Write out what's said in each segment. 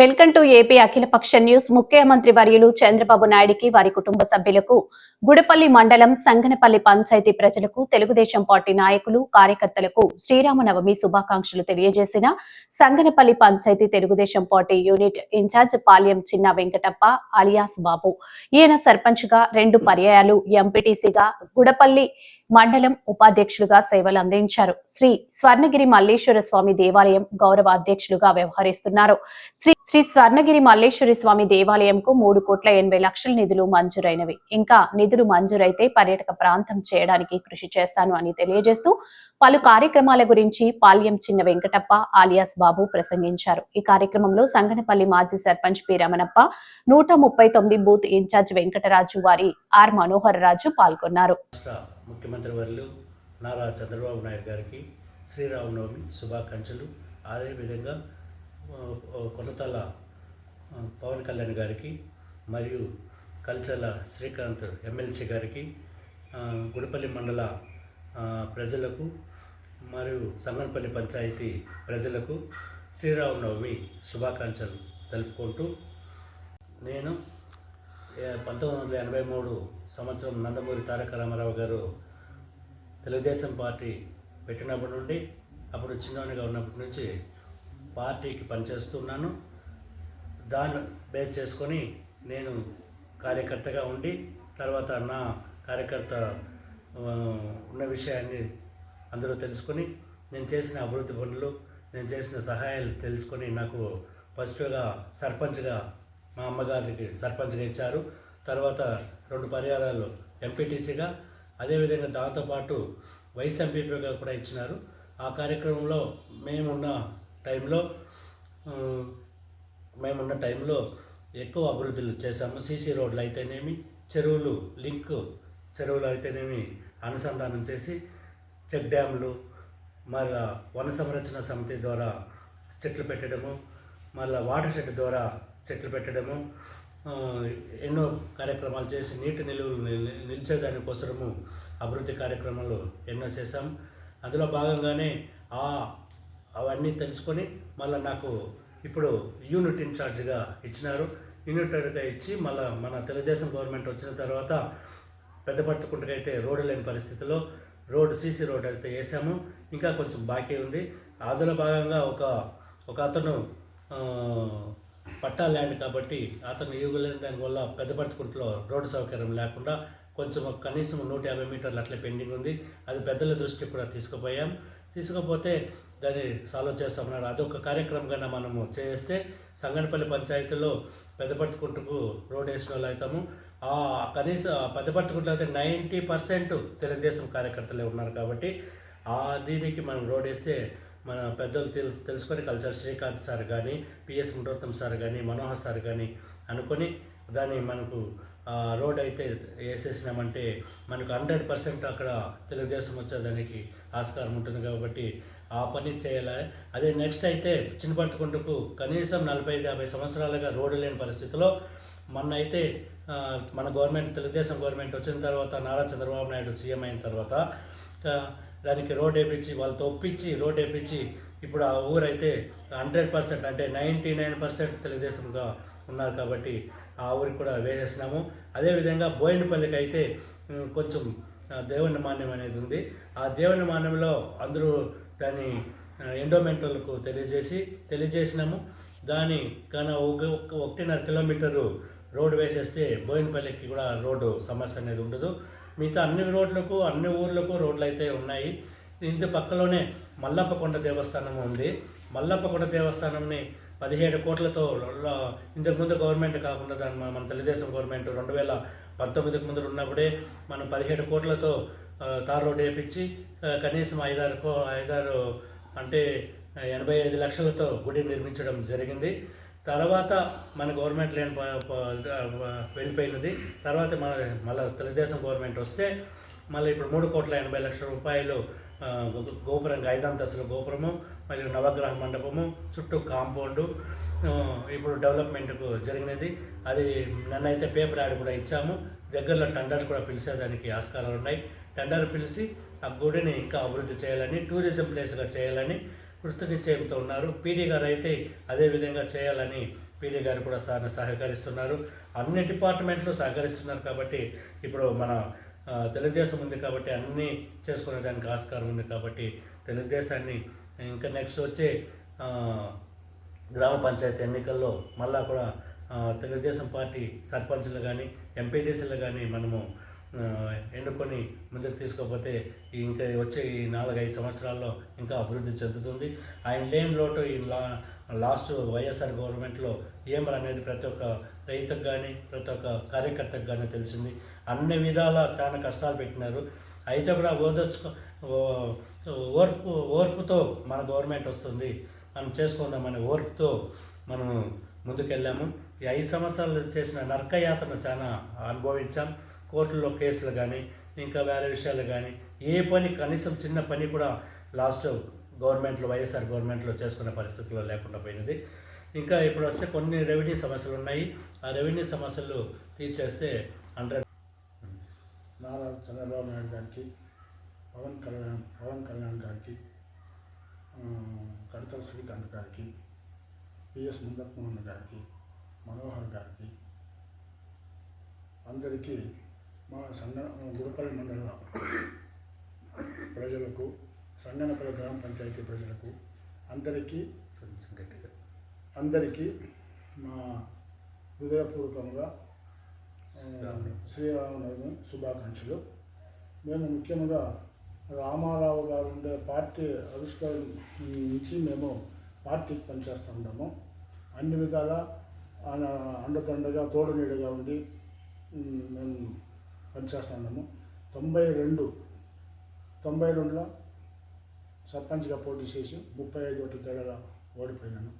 Welcome to AP అఖిలపక్ష news. ముఖ్యమంత్రి వర్యులు చంద్రబాబు నాయుడికి వారి కుటుంబ సభ్యులకు గుడపల్లి మండలం సంగనపల్లి పంచాయతీ ప్రజలకు తెలుగుదేశం పార్టీ నాయకులు కార్యకర్తలకు శ్రీరామనవమి శుభాకాంక్షలు తెలియజేసిన Sanganapalli panchayat Telugu Desam party unit incharge Palyam Chinna Venkatappa alias బాబు. ఈయన సర్పంచ్గా రెండు పర్యాయాలు ఎంపీటీసీగా గుడపల్లి మండలం ఉపాధ్యక్షులుగా సేవలు అందించారు. శ్రీ స్వర్ణగిరి మల్లేశ్వర స్వామి దేవాలయం గౌరవ అధ్యక్షులుగా వ్యవహరిస్తున్నారు. శ్రీ శ్రీ స్వర్ణగిరి మల్లేశ్వరి స్వామి దేవాలయంకు మూడు కోట్ల ఎనభై లక్షల నిధులు మంజూరైనవి. ఇంకా నిధులు మంజూరైతే పర్యాటక ప్రాంతం చేయడానికి కృషి చేస్తాను అని తెలియజేస్తూ పలు కార్యక్రమాల గురించి పాల్యం చిన్న వెంకటప్ప ఆలియాస్ బాబు ప్రసంగించారు. ఈ కార్యక్రమంలో సంగనపల్లి మాజీ సర్పంచ్ పి రమణప్ప నూట ముప్పై తొమ్మిది బూత్ ఇన్ఛార్జ్ వెంకటరాజు వారి ఆర్ మనోహర్ రాజు పాల్గొన్నారు. ముఖ్యమంత్రి నారా చంద్రబాబు నాయుడు గారికి శ్రీరామనవమి శుభాకాంక్షలు. అదేవిధంగా కొనతల పవన్ కళ్యాణ్ గారికి మరియు కల్చర్ల శ్రీకాంత్ ఎమ్మెల్సీ గారికి గుడిపల్లి మండల ప్రజలకు మరియు సంగనపల్లి పంచాయతీ ప్రజలకు శ్రీరామనవమి శుభాకాంక్షలు తెలుపుకుంటూ నేను పంతొమ్మిది వందల ఎనభై మూడు సంవత్సరం నందమూరి తారక రామారావు గారు తెలుగుదేశం పార్టీ పెట్టినప్పటి నుండి అప్పుడు చిన్నవాడిగా ఉన్నప్పటి నుంచి పార్టీకి పనిచేస్తున్నాను. దాన్ని బేస్ చేసుకొని నేను కార్యకర్తగా ఉండి తర్వాత నా కార్యకర్త ఉన్న విషయాన్ని అందరూ తెలుసుకొని నేను చేసిన అభివృద్ధి పనులు నేను చేసిన సహాయాలు తెలుసుకొని నాకు ఫస్ట్గా సర్పంచ్గా మా అమ్మగారికి సర్పంచ్గా ఇచ్చారు. తర్వాత రెండు పరిహారాలు ఎంపీటీసీగా అదేవిధంగా దాంతోపాటు వైస్ ఎంపీపీగా కూడా ఇచ్చినారు. ఆ కార్యక్రమంలో మేమున్న టైంలో మేమున్న టైంలో ఎక్కువ అభివృద్ధులు చేశాము. సీసీ రోడ్లు అయితేనేమి చెరువులు లింక్ చెరువులు అయితేనేమి అనుసంధానం చేసి చెక్ డ్యాములు మళ్ళా వన సంరక్షణ సమితి ద్వారా చెట్లు పెట్టడము మళ్ళీ వాటర్ షెడ్ ద్వారా చెట్లు పెట్టడము ఎన్నో కార్యక్రమాలు చేసి నీటి నిలువలు నిలిచేదాని కోసము అభివృద్ధి కార్యక్రమాలు ఎన్నో చేశాం. అందులో భాగంగానే ఆ అవన్నీ తెలుసుకొని మళ్ళీ నాకు ఇప్పుడు యూనిట్ ఇన్ఛార్జ్గా ఇచ్చినారు. యూనిటర్గా ఇచ్చి మళ్ళీ మన తెలుగుదేశం గవర్నమెంట్ వచ్చిన తర్వాత పెద్ద అయితే రోడ్డు లేని పరిస్థితిలో రోడ్డు సీసీ రోడ్ అయితే వేసాము. ఇంకా కొంచెం బాకీ ఉంది. అందులో భాగంగా ఒక ఒక అతను పట్టా ల్యాండ్ కాబట్టి అతను ఇవ్వలేని దానివల్ల పెద్ద పట్టుకుంటలో రోడ్డు సౌకర్యం లేకుండా కొంచెం కనీసం నూట యాభై మీటర్లు అట్లే పెండింగ్ ఉంది. అది పెద్దల దృష్టికి కూడా తీసుకుపోయాం. తీసుకుపోతే దాన్ని సాల్వ్ చేస్తామన్నారు. అదొక కార్యక్రమంగా మనము చేస్తే సంగనపల్లి పంచాయతీలో పెద్దపట్టుకుంటుకు రోడ్ వేసిన వాళ్ళు అవుతాము ఆ కనీసం పెద్దపట్టుకుంటలో అయితే నైంటీ పర్సెంట్ తెలుగుదేశం కార్యకర్తలే ఉన్నారు కాబట్టి ఆ దీనికి మనం రోడ్ వేస్తే మన పెద్దలు తెలుసు తెలుసుకొని కల్చర్ శ్రీకాంత్ సార్ కానీ పిఎస్ మునోత్తం సార్ కానీ మనోహర్ సార్ కానీ అనుకొని దాన్ని మనకు రోడ్ అయితే వేసేసినామంటే మనకు హండ్రెడ్ పర్సెంట్ అక్కడ తెలుగుదేశం వచ్చేదానికి ఆస్కారం ఉంటుంది కాబట్టి ఆ పని చేయాలి? అదే నెక్స్ట్ అయితే చిన్నపట్టుకుంటకు కనీసం నలభై యాభై సంవత్సరాలుగా రోడ్డు లేని పరిస్థితిలో మొన్న అయితే మన గవర్నమెంట్ తెలుగుదేశం గవర్నమెంట్ వచ్చిన తర్వాత నారా చంద్రబాబు నాయుడు సీఎం అయిన తర్వాత దానికి రోడ్ వేపించి వాళ్ళతో ఒప్పించి రోడ్ వేపించి ఇప్పుడు ఆ ఊరైతే హండ్రెడ్ పర్సెంట్ అంటే నైంటీ నైన్ పర్సెంట్ తెలుగుదేశంగా ఉన్నారు కాబట్టి ఆ ఊరికి కూడా వేసేసినాము. అదేవిధంగా బోయినపల్లికి అయితే కొంచెం దేవుని మాన్యం అనేది ఉంది. ఆ దేవుని మాన్యంలో అందరూ దాని ఆ, ఎండోమెంటల్కు తెలియజేసి తెలియజేసినాము. దాని కానీ ఒక ఒక- ఒకటిన్నర కిలోమీటరు రోడ్డు వేసేస్తే బోయినపల్లికి కూడా రోడ్డు సమస్య అనేది ఉండదు. మిగతా అన్ని రోడ్లకు అన్ని ఊర్లకు రోడ్లు అయితే ఉన్నాయి. ఇంటి పక్కలోనే మల్లప్పకొండ దేవస్థానం ఉంది. మల్లప్పకొండ దేవస్థానంని పదిహేడు కోట్లతో ఇంతకు ఇంతకుముందు గవర్నమెంట్ కాకుండా దాని మన తెలుగుదేశం గవర్నమెంట్ రెండు వేల పంతొమ్మిదికి ముందు ఉన్నప్పుడే మనం పదిహేడు కోట్లతో తార్ రోడ్ వేయించి కనీసం ఐదారు కో ఐదారు అంటే ఎనభై ఐదు లక్షలతో గుడి నిర్మించడం జరిగింది. తర్వాత మన గవర్నమెంట్ లేని వెళ్ళిపోయినది. తర్వాత మన మళ్ళీ తెలుగుదేశం గవర్నమెంట్ వస్తే మళ్ళీ ఇప్పుడు మూడు కోట్ల ఎనభై లక్షల రూపాయలు గోపురం ఐదంతస్తుల గోపురము మరియు నవగ్రహ మండపము చుట్టూ కాంపౌండు ఇప్పుడు డెవలప్మెంట్కు జరిగినది. అది నన్నైతే పేపర్ యాడ్ కూడా ఇచ్చాము. దగ్గరలో టెండర్ కూడా పిలిచేదానికి ఆస్కారాలు ఉన్నాయి టెండర్ పిలిచి ఆ గుడిని ఇంకా అభివృద్ధి చేయాలని టూరిజం ప్లేస్గా చేయాలని కృతనిశ్చయంతో ఉన్నారు. పీడీ గారు అయితే అదే విధంగా చేయాలని పీడీ గారు కూడా సార్ సహకరిస్తున్నారు. అన్ని డిపార్ట్మెంట్లు సహకరిస్తున్నారు కాబట్టి ఇప్పుడు మన తెలుగుదేశం ఉంది కాబట్టి అన్నీ చేసుకునే దానికి ఆస్కారం ఉంది కాబట్టి తెలుగుదేశాన్ని ఇంకా నెక్స్ట్ వచ్చే గ్రామ పంచాయతీ ఎన్నికల్లో మళ్ళా కూడా తెలుగుదేశం పార్టీ సర్పంచులు కానీ ఎంపీటీసీలు కానీ మనము ఎండుకొని ముందుకు తీసుకోకపోతే ఈ ఇంకా వచ్చే ఈ నాలుగైదు సంవత్సరాల్లో ఇంకా అభివృద్ధి చెందుతుంది. ఆయన లేని లోటు ఈ లా లాస్ట్ వైఎస్ఆర్ గవర్నమెంట్లో ఏమర్ అనేది ప్రతి ఒక్క రైతుకు కానీ ప్రతి ఒక్క కార్యకర్తకు కానీ తెలిసింది. అన్ని విధాల చాలా కష్టాలు పెట్టినారు. అయితే కూడా ఓదొచ్చుకో ఓ- ఓర్పు ఓర్పుతో మన గవర్నమెంట్ వస్తుంది. మనం చేసుకుందామనే ఓర్పుతో మనం ముందుకెళ్ళాము. ఈ ఐదు సంవత్సరాలు చేసిన నర్కయాత్రను చాలా అనుభవించాం. కోర్టులో కేసులు కానీ ఇంకా వేరే విషయాలు కానీ ఏ పని కనీసం చిన్న పని కూడా లాస్ట్ గవర్నమెంట్లో వైఎస్ఆర్ గవర్నమెంట్లో చేసుకునే పరిస్థితుల్లో లేకుండా పోయినది. ఇంకా ఇప్పుడు వస్తే కొన్ని రెవెన్యూ సమస్యలు ఉన్నాయి. ఆ రెవెన్యూ సమస్యలు తీర్చేస్తే హండ్రెడ్ నారా చంద్రబాబు నాయుడు గారికి పవన్ కళ్యాణ్ పవన్ కళ్యాణ్ గారికి కడతల శ్రీకాంత్ గారికి పిఎస్ ముందత్మోహన్ గారికి మనోహర్ గారికి అందరికీ మా సంగ గుడిపల్లి మండల ప్రజలకు సంగనపల్లి గ్రామ పంచాయతీ ప్రజలకు అందరికీ అందరికీ మా హృదయపూర్వకంగా శ్రీరామనవమి శుభాకాంక్షలు. మేము ముఖ్యంగా రామారావు గారు ఉండే పార్టీ ఆవిష్కరణ నుంచి మేము పార్టీకి పనిచేస్తూ ఉన్నాము. అన్ని విధాల ఆయన అండదండగా తోడు నీడగా ఉండి మేము పనిచేస్తూ ఉన్నాము తొంభై రెండు తొంభై రెండులో సర్పంచ్గా పోటీ చేసి ముప్పై ఐదు ఓట్ల తేడాగా ఓడిపోయినాను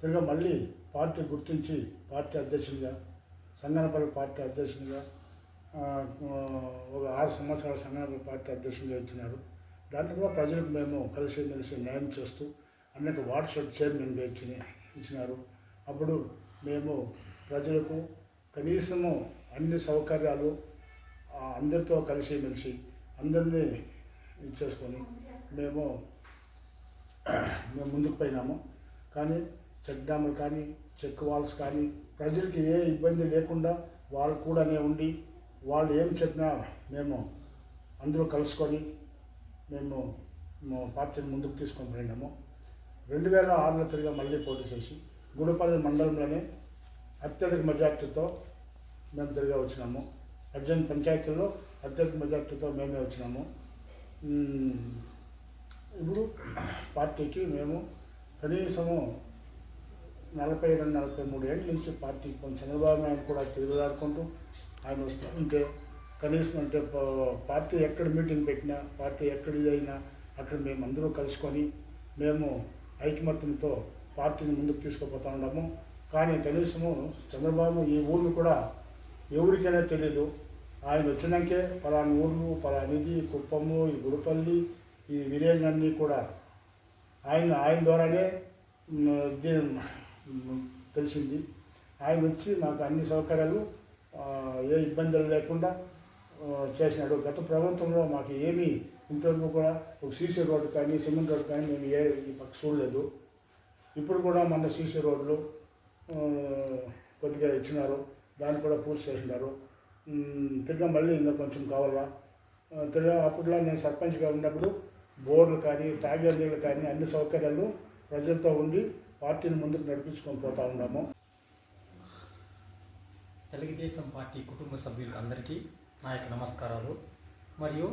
తిరిగి మళ్ళీ పార్టీ గుర్తించి పార్టీ అధ్యక్షునిగా సంగనపల్లి పార్టీ అధ్యక్షునిగా ఒక ఆరు సంవత్సరాల సంగనపల్లి పార్టీ అధ్యక్షునిగా ఇచ్చినారు. దాంట్లో కూడా ప్రజలకు మేము కలిసి మెలిసి న్యాయం చేస్తూ అనేక వాట్సాప్ చైర్మన్గా ఇచ్చిన ఇచ్చినారు. అప్పుడు మేము ప్రజలకు కనీసము అన్ని సౌకర్యాలు అందరితో కలిసి మెలిసి అందరినీ ఇచ్చేసుకొని మేము మేము ముందుకు పోయినాము. కానీ చెక్ డ్యాములు కానీ చెక్ వాల్స్ కానీ ప్రజలకి ఏ ఇబ్బంది లేకుండా వాళ్ళు కూడానే ఉండి వాళ్ళు ఏం చెప్పినా మేము అందరూ కలుసుకొని మేము పార్టీని ముందుకు తీసుకొని పోయినాము. రెండు వేల ఆరులో తిరిగి మళ్ళీ పోటీ చేసి గుడిపల్లి మండలంలోనే అత్యధిక మెజార్టీతో మేము తిరిగి వచ్చినాము. పద్దెనిమిది పంచాయతీలో అత్యధిక మెజార్టీతో మేమే వచ్చినాము. ఇప్పుడు పార్టీకి మేము కనీసము నలభై రెండు నలభై మూడు ఏళ్ళ నుంచి పార్టీ కొంచెం చంద్రబాబు నాయుడు కూడా తిరుగులాడుకుంటూ ఆయన వస్తూ ఉంటే కనీసం అంటే పార్టీ ఎక్కడ మీటింగ్ పెట్టినా పార్టీ ఎక్కడిది అయినా అక్కడ మేము అందరూ కలుసుకొని మేము ఐకమత్యంతో పార్టీని ముందుకు తీసుకుపోతా ఉన్నాము. కానీ కనీసము చంద్రబాబు ఈ ఊర్లు కూడా ఎవరికైనా తెలియదు ఆయన వచ్చినాకే పలానా ఊర్లు పలానా ఇది కుప్పము ఈ గుడిపల్లి ఈ విలేజ్ అన్నీ కూడా ఆయన ఆయన ద్వారానే తెలిసింది. ఆయన వచ్చి మాకు అన్ని సౌకర్యాలు ఏ ఇబ్బందులు లేకుండా చేసినాడు. గత ప్రభుత్వంలో మాకు ఏమీ ఇంతవరకు కూడా ఒక సీసీ రోడ్డు కానీ సిమెంట్ రోడ్డు కానీ మేము ఏ పక్క చూడలేదు. ఇప్పుడు కూడా మన సీసీ రోడ్లు కొద్దిగా ఇచ్చినారు. దాన్ని కూడా పూర్తి చేసినారు మ్, తిరిగా మళ్ళీ ఇంకా కొంచెం కావాలా? తిరిగి తిరిగా అప్పట్లో నేను సర్పంచ్గా ఉన్నప్పుడు బోర్డులు కానీ తాగే నీళ్ళు కానీ అన్ని సౌకర్యాలు ప్రజలతో ఉండి పార్టీని ముందుకు నడిపించుకొని పోతా ఉన్నాము. తెలుగుదేశం పార్టీ కుటుంబ సభ్యులకు అందరికీ నా యొక్క నమస్కారాలు. మరియు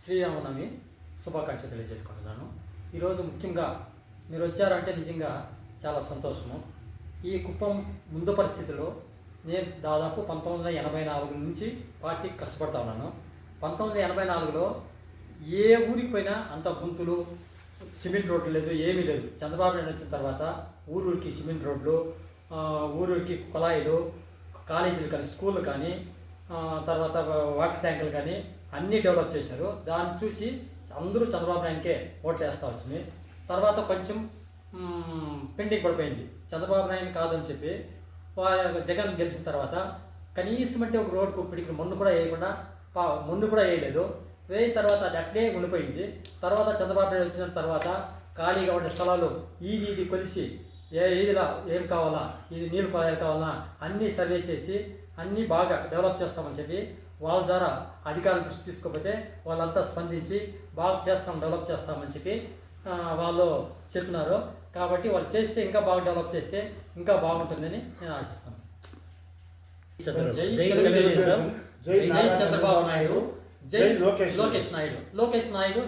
శ్రీరామనవమి శుభాకాంక్షలు తెలియజేసుకుంటున్నాను. ఈరోజు ముఖ్యంగా మీరు వచ్చారంటే నిజంగా చాలా సంతోషము. ఈ కుప్పం ముందు పరిస్థితిలో నేను దాదాపు పంతొమ్మిది వందల ఎనభై నాలుగు నుంచి పార్టీకి కష్టపడతా ఉన్నాను. పంతొమ్మిది వందల ఎనభై నాలుగులో ఏ ఊరికి పోయినా అంత గుంతులు సిమెంట్ రోడ్లు లేదు ఏమీ లేదు. చంద్రబాబు నాయుడు వచ్చిన తర్వాత ఊరూరికి సిమెంట్ రోడ్లు ఊరూరికి కుళాయిలు కాలేజీలు కానీ స్కూళ్ళు కానీ తర్వాత వాటర్ ట్యాంకులు కానీ అన్నీ డెవలప్ చేశారు. దాన్ని చూసి అందరూ చంద్రబాబు నాయుడుకే ఓట్లు వేస్తూ వచ్చింది. తర్వాత కొంచెం పెండింగ్ పడిపోయింది. చంద్రబాబు నాయుడు కాదని చెప్పి జగన్ గెలిచిన తర్వాత కనీసం అంటే ఒక రోడ్కు ఇప్పటికి మొన్ను కూడా వేయకుండా పా- మొన్ను కూడా వేయలేదు. వేయిన తర్వాత అది అట్లే ఉండిపోయింది. తర్వాత చంద్రబాబు నాయుడు వచ్చిన తర్వాత ఖాళీగా ఉండే స్థలాలు ఈది ఇది కొలిసి ఏ ఇదిలా ఏం కావాలా? ఇది నీళ్ళు కుళాయిలు కావాలా? అన్నీ సర్వే చేసి అన్నీ బాగా డెవలప్ చేస్తామని చెప్పి వాళ్ళ ద్వారా అధికారుల దృష్టి తీసుకోకపోతే వాళ్ళంతా స్పందించి బాగా చేస్తాం డెవలప్ చేస్తామని చెప్పి వాళ్ళు చెప్పినారు. కాబట్టి వాళ్ళు చేస్తే ఇంకా బాగా డెవలప్ చేస్తే ఇంకా బాగుంటుందని నేను ఆశిస్తాను. జై చంద్రబాబు నాయుడు. జై జై లోకేష్ లోకేష్ నాయుడు. లోకేష్ నాయుడు